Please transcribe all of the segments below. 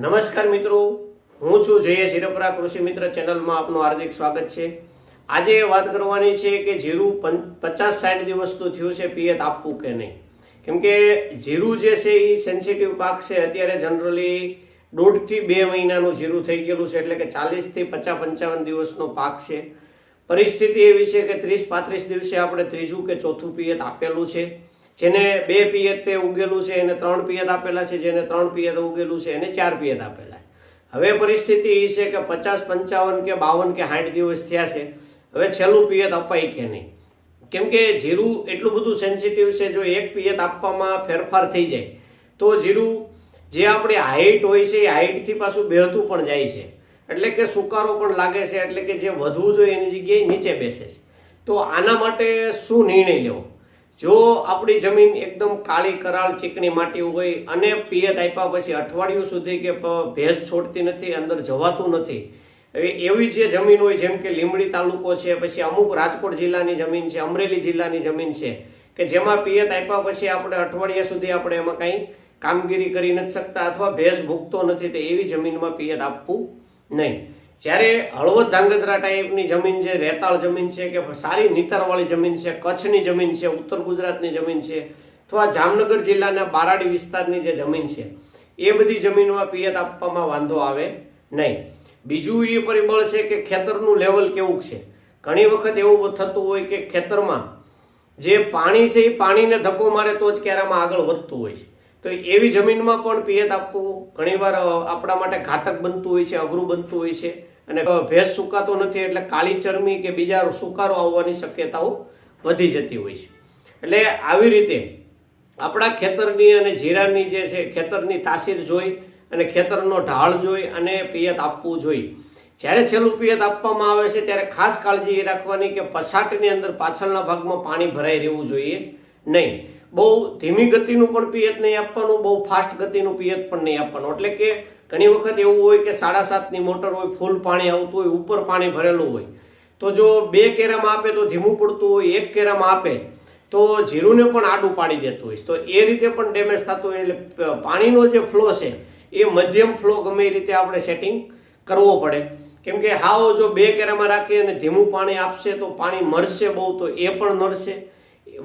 નમસ્કાર મિત્રો. હું છું જય શિરપરા કૃષિ મિત્ર ચેનલમાં આપનું હાર્દિક સ્વાગત છે. આજે વાત કરવાની છે કે જીરું પચાસ સાઠ દિવસનું થયું છે, પિયત આપવું કે નહીં? કેમ કે જીરું જે છે એ સેન્સિટિવ પાક છે, અત્યારે જનરલી દોઢથી બે મહિનાનું જીરું થઈ ગયેલું છે, એટલે કે ચાલીસથી પચાસ પંચાવન દિવસનો પાક છે. પરિસ્થિતિ એવી છે કે ત્રીસ પાંત્રીસ દિવસે આપણે ત્રીજું કે ચોથું પિયત આપેલું છે. જેને બે પિયત તે ઉગેલું છે, એને ત્રણ પિયત આપેલા છે, જેને ત્રણ પિયત ઉગેલું છે, એને ચાર પિયત આપેલા હવે પરિસ્થિતિ એ છે કે પચાસ, પંચાવન કે બાવન કે સાઠ દિવસ થયા છે. હવે છેલ્લું પિયત અપાય કે નહીં? કેમ કે જીરું એટલું બધું સેન્સિટિવ છે, જો એક પિયત આપવામાં ફેરફાર થઈ જાય, તો જીરું જે આપણી હાઈટ હોય છે, એ હાઈટથી પાછું બેહતું પણ જાય છે. એટલે કે સુકારો પણ લાગે છે, એટલે કે જે વધવું જોઈએ એની જગ્યાએ નીચે બેસે છે. તો આના માટે શું નિર્ણય લેવો? જો આપણી જમીન એકદમ કાળી કરાળ ચીકણી માટી હોય અને પિયત આપ્યા પછી અઠવાડિયું સુધી કે ભેજ છોડતી નથી, અંદર જવાતું નથી, હવે એવી જે જમીન હોય, જેમ કે લીમડી તાલુકો છે, પછી અમુક રાજકોટ જિલ્લાની જમીન છે, અમરેલી જિલ્લાની જમીન છે, કે જેમાં પિયત આપ્યા પછી આપણે અઠવાડિયા સુધી આપણે એમાં કાંઈ કામગીરી કરી નથી શકતા અથવા ભેજ ભૂગતો નથી, તો એવી જમીનમાં પિયત આપવું નહીં. જ્યારે હળવદ ધાંગધ્રા ટાઈપની જમીન છે, રેતાળ જમીન છે કે સારી નીતરવાળી જમીન છે, કચ્છની જમીન છે, ઉત્તર ગુજરાતની જમીન છે અથવા જામનગર જિલ્લાના બારાડી વિસ્તારની જે જમીન છે, એ બધી જમીનમાં પિયત આપવામાં વાંધો આવે નહીં. બીજું એ પરિબળ છે કે ખેતરનું લેવલ કેવું છે? ઘણી વખત એવું થતું હોય કે ખેતરમાં જે પાણી છે એ પાણીને ધક્કો મારે તો જ ક્યારામાં આગળ વધતું હોય છે. તો એવી જમીનમાં પણ પિયત આપવું ઘણીવાર આપણા માટે ઘાતક બનતું હોય છે, અઘરું બનતું હોય છે. અને ભેજ સુકાતો નથી એટલે કાળી ચરમી કે બીજા સુકારો આવવાની શક્યતાઓ વધી જતી હોય છે. એટલે આવી રીતે આપણા ખેતરની અને જીરાની જે છે ખેતરની તાસીર જોઈ અને ખેતરનો ઢાળ જોઈ અને પિયત આપવું જોઈએ જ્યારે છેલ્લું પિયત આપવામાં આવે છે ત્યારે ખાસ કાળજી એ રાખવાની કે પછાટની અંદર પાછળના ભાગમાં પાણી ભરાઈ રહેવું જોઈએ નહીં. બહુ ધીમી ગતિનું પણ પિયત નહીં આપવાનું, બહુ ફાસ્ટ ગતિનું પિયત પણ નહીં આપવાનું. એટલે કે ઘણી વખત એવું હોય કે સાડા સાતની મોટર હોય, ફૂલ પાણી આવતું હોય, ઉપર પાણી ભરેલું હોય. તો જો બે કેરામાં આપે તો ધીમું પડતું હોય, એક કેરામાં આપે તો જીરુને પણ આડું પાડી દેતું હોય. તો એ રીતે પણ ડેમેજ થતું હોય, એટલે પાણીનો જે ફ્લો છે, એ મધ્યમ ફ્લો ગમે એ રીતે આપણે સેટિંગ કરવો પડે. કેમ કે હાવ જો બે કેરામાં રાખીએ અને ધીમું પાણી આપશે તો પાણી મરશે બહુ, તો એ પણ નડશે.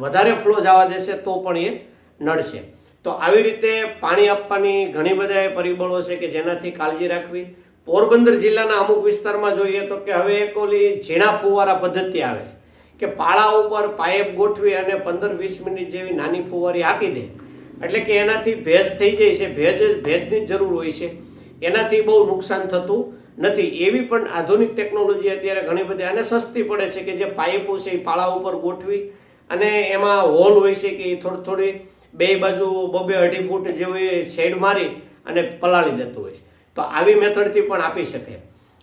વધારે ફ્લો જવા દેશે તો પણ એ નડશે. તો આવી રીતે પાણી આપવાની ઘણી બધા પરિબળો છે કે જેનાથી કાળજી રાખવી. પોરબંદર જિલ્લાના અમુક વિસ્તારમાં જોઈએ તો કે હવે એક ઓલી ઝીણા ફુવારા પદ્ધતિ આવે છે કે પાળા ઉપર પાઇપ ગોઠવી અને પંદર વીસ મિનિટ જેવી નાની ફુવારી આપી દે. એટલે કે એનાથી ભેજ થઈ જાય છે, ભેજ ભેજની જ જરૂર હોય છે. એનાથી બહુ નુકસાન થતું નથી. એવી પણ આધુનિક ટેકનોલોજી અત્યારે ઘણી બધી અને સસ્તી પડે છે કે જે પાઇપો છે એ પાળા ઉપર ગોઠવી અને એમાં હોલ હોય છે કે એ થોડી થોડી બે બાજુ બબે અઢી ફૂટ જેવી શેડ મારી અને પલાળી દેતું હોય છે. તો આવી મેથડથી પણ આપી શકે.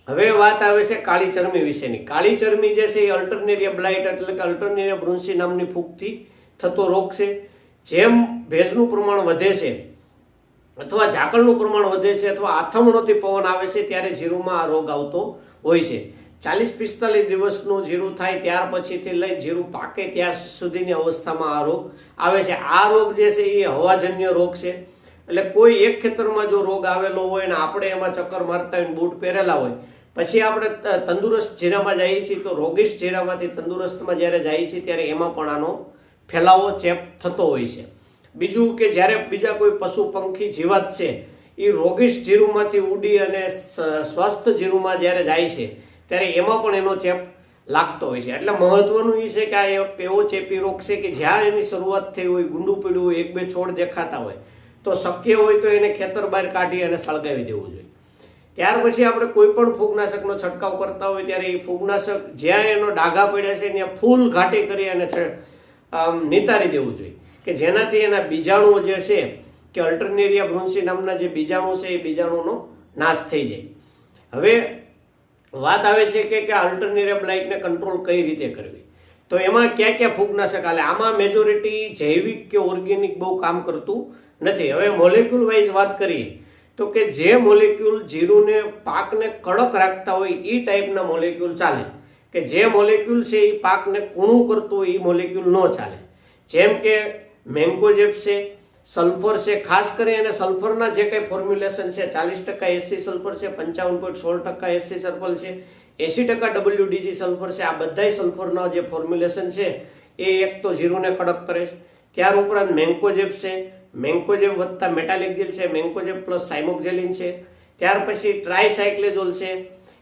હવે વાત આવે છે કાળી ચરમી વિશેની. કાળી ચરમી જે છે એ અલ્ટરનેરિયા બ્લાઇટ એટલે કે અલ્ટરનેરિયા બ્રુન્સી નામની ફૂગથી થતો રોગ છે. જેમ ભેજનું પ્રમાણ વધે છે અથવા ઝાકળનું પ્રમાણ વધે છે અથવા આથમણોથી પવન આવે છે ત્યારે જીરુમાં આ રોગ આવતો હોય છે. ચાલીસ પિસ્તાલીસ દિવસનું જીરું થાય ત્યાર પછીથી લઈ જીરું પાકે ત્યાં સુધીની અવસ્થામાં આ રોગ આવે છે. આ રોગ જે છે એ હવાજન્ય રોગ છે. એટલે કોઈ એક ખેતરમાં જો રોગ આવેલો હોય ને આપણે એમાં ચક્કર મારતા હોય બૂટ પહેરેલા હોય, પછી આપણે તંદુરસ્ત જીરામાં જઈએ છીએ તો રોગિષ્ટ જીરામાંથી તંદુરસ્તમાં જ્યારે જઈએ છીએ ત્યારે એમાં પણ આનો ફેલાવો ચેપ થતો હોય છે. બીજું કે જ્યારે બીજા કોઈ પશુ પંખી જીવાત છે એ રોગિષ્ટ જીરુમાંથી ઉડી અને સ્વસ્થ જીરુમાં જ્યારે જાય છે ત્યારે એમાં પણ એનો ચેપ લાગતો હોય છે. એટલે મહત્વનું એ છે કે આ એક એવો ચેપી રોગ છે કે જ્યાં એની શરૂઆત થઈ હોય, ગુંડું પીડ્યું હોય, એક બે છોડ દેખાતા હોય, તો શક્ય હોય તો એને ખેતર બહાર કાઢી અને સળગાવી દેવું જોઈએ. ત્યાર પછી આપણે કોઈ પણ ફૂગનાશકનો છંટકાવ કરતા હોય ત્યારે એ ફૂગનાશક જ્યાં એનો ડાઘા પડ્યા છે ત્યાં ફૂલ ઘાટી કરી અને નિતારી દેવું જોઈએ. કે જેનાથી એના બીજાણુઓ જે છે કે અલ્ટરનેરિયા ભ્રુંસી નામના જે બીજાણુ છે, એ બીજાણુનો નાશ થઈ જાય. હવે વાત આવે છે કે કે અલ્ટરનેટિવ લાઇટને કંટ્રોલ કઈ રીતે કરવી? તો એમાં ક્યાં ક્યાં ફૂગનાશક હાલે આમાં મેજોરિટી જૈવિક કે ઓર્ગેનિક બહુ કામ કરતું નથી. હવે મોલેક્યુલ વાઇઝ વાત કરીએ, તો કે જે મોલેક્યુલ જીરુને પાકને કડક રાખતા હોય એ ટાઈપના મોલેક્યુલ ચાલે. કે જે મોલેક્યુલ છે એ પાકને કૂણું કરતું હોય એ મોલેક્યુલ ન ચાલે. જેમ કે મેન્કોજેપ છે સલ્ફર છે, ખાસ કરી અને સલ્ફરના જે કંઈ ફોર્મ્યુલેશન છે, ચાલીસ ટકા એસી સલ્ફર છે, પંચાવન પોઈન્ટ સોળ ટકા એસી સલ્ફર છે એસી ટકા ડબલ્યુડીજી સલ્ફર છે, આ બધાય સલ્ફરના જે ફોર્મ્યુલેશન છે, એ એક તો ઝીરોને કડક કરે છે. ત્યાર ઉપરાંત મેન્કોજેબ છે મેન્કોજેબ વત્તા મેટાલિકજેલ છે મેન્કોજેબ પ્લસ સાઇમોક્ઝેલિન છે. ત્યાર પછી ટ્રાયસાયક્લેઝોલ છે,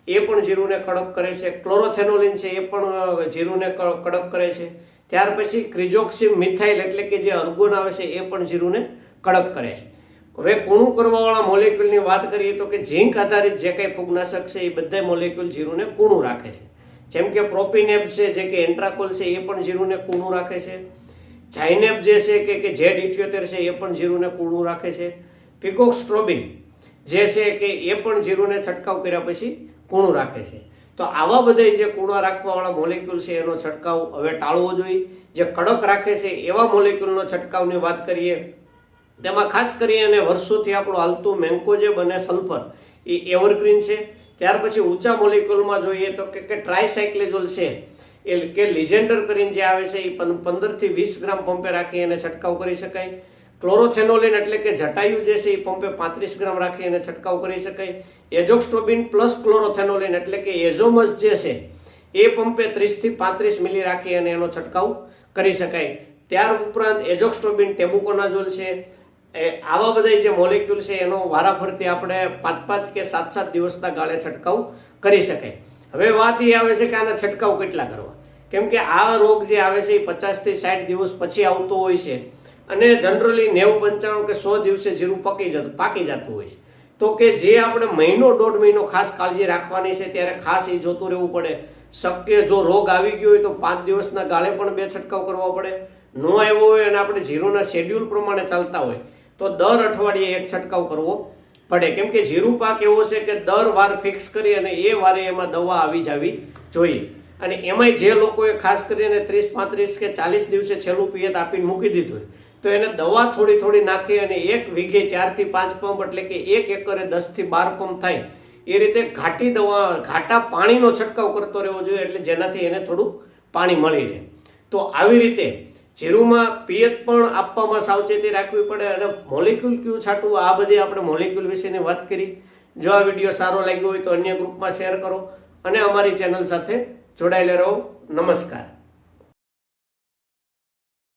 એ પણ જીરુને કડક કરે છે. ક્લોરોથેનોલિન છે, એ પણ જીરુને કડક કરે છે. ત્યાર પછી ક્રિજોક્સિમ મિથાઇલ એટલે કે જે અર્ગોન આવે છે, એ પણ જીરુને કડક કરે છે. હવે કૂણું કરવાવાળા મોલેક્યુલની વાત કરીએ તો કે ઝીંક આધારિત જે કંઈ ફૂગનાશક છે, એ બધા મોલેક્યુલ જીરુને કૂણું રાખે છે. જેમ કે પ્રોપિનેપ છે, જે કે એન્ટ્રાકોલ છે, એ પણ જીરુને કૂણું રાખે છે. જાઇનેપ જે છે, કે કે જેડ ઇઠ્યોતેર છે, એ પણ જીરુને કૂણું રાખે છે. પિકોક્સ્ટ્રોબિન જે છે, કે એ પણ જીરુને છંટકાવ કર્યા પછી કૂણું રાખે છે. તો આવા બધા જે કૂણા રાખવાવાળા મોલેક્યુલ છે એનો છંટકાવ હવે ટાળવો જોઈએ. જે કડક રાખે છે એવા મોલેક્યુલનો છંટકાવની વાત કરીએ. તેમાં ખાસ કરી અને વર્ષોથી આપણું હાલતું મેન્કોજેબ અને સલ્ફર એ એવરગ્રીન છે. ત્યાર પછી ઊંચા મોલેક્યુલમાં જોઈએ તો કે કે ટ્રાયસાયક્લેઝોલ છે. એ કે લિજેન્ડર કરીને જે આવે છે એ પંદરથી વીસ ગ્રામ પંપે રાખી એને છંટકાવ કરી શકાય. ક્લોરોથેનોલિન એટલે કે જટાયુ જે છે એ પંપે પાંત્રીસ ગ્રામ રાખી અને છંટકાવ કરી શકાય. એજોક્સ્ટ્રોબિન પ્લસ ક્લોરોથેનોલિન એટલે કે એઝોમસ જે છે, એ પંપે ત્રીસથી પાંત્રીસ મિલી રાખી અને એનો છંટકાવ કરી શકાય. ત્યાર ઉપરાંત એજોક્સ્ટ્રોબિન ટેબુકોનાઝોલ છે, એ આવા બધા જે મોલેક્યુલ છે, એનો વારાફરતી આપણે પાંચ પાંચ કે સાત સાત દિવસના ગાળે છંટકાવ કરી શકાય. હવે વાત એ આવે છે કે આના છંટકાવ કેટલા કરવા? કેમ કે આ રોગ જે આવે છે એ પચાસથી સાઠ દિવસ પછી આવતો હોય છે. અને જનરલી નેવું પંચાણું કે સો દિવસે જીરું પકી જતું પાકી જતું હોય છે. તો કે જે આપણે મહિનો દોઢ મહિનો ખાસ કાળજી રાખવાની છે ત્યારે ખાસ એ જોતું રહેવું પડે. શક્ય જો રોગ આવી ગયો હોય તો પાંચ દિવસના ગાળે પણ બે છંટકાવ કરવો પડે. ન આવ્યો હોય અને આપણે જીરુના શેડ્યુલ પ્રમાણે ચાલતા હોય તો દર અઠવાડિયે એક છંટકાવ કરવો પડે. કેમ કે જીરું પાક એવો છે કે દર વાર ફિક્સ કરી અને એ વારે એમાં દવા આવી જવી જોઈએ. અને એમાંય જે લોકોએ ખાસ કરીને ત્રીસ પાંત્રીસ કે ચાલીસ દિવસે છેલ્લું પિયત આપીને મૂકી દીધું હોય, તો એને દવા થોડી થોડી નાખી અને એક વીઘે ચારથી પાંચ પંપ એટલે કે એક એકરે દસથી બાર પંપ થાય, એ રીતે ઘાટી દવા, ઘાટા પાણીનો છંટકાવ કરતો રહેવો જોઈએ એટલે જેનાથી એને થોડું પાણી મળી રહે. તો આવી રીતે જીરુમાં પિયત પણ આપવામાં સાવચેતી રાખવી પડે અને મોલિક્યુલ ક્યુ છાંટવું, આ બધી આપણે મોલિક્યુલ વિશેની વાત કરી. જો આ વીડિયો સારો લાગ્યો હોય તો અન્ય ગ્રુપમાં શેર કરો અને અમારી ચેનલ સાથે જોડાયેલા રહો. નમસ્કાર.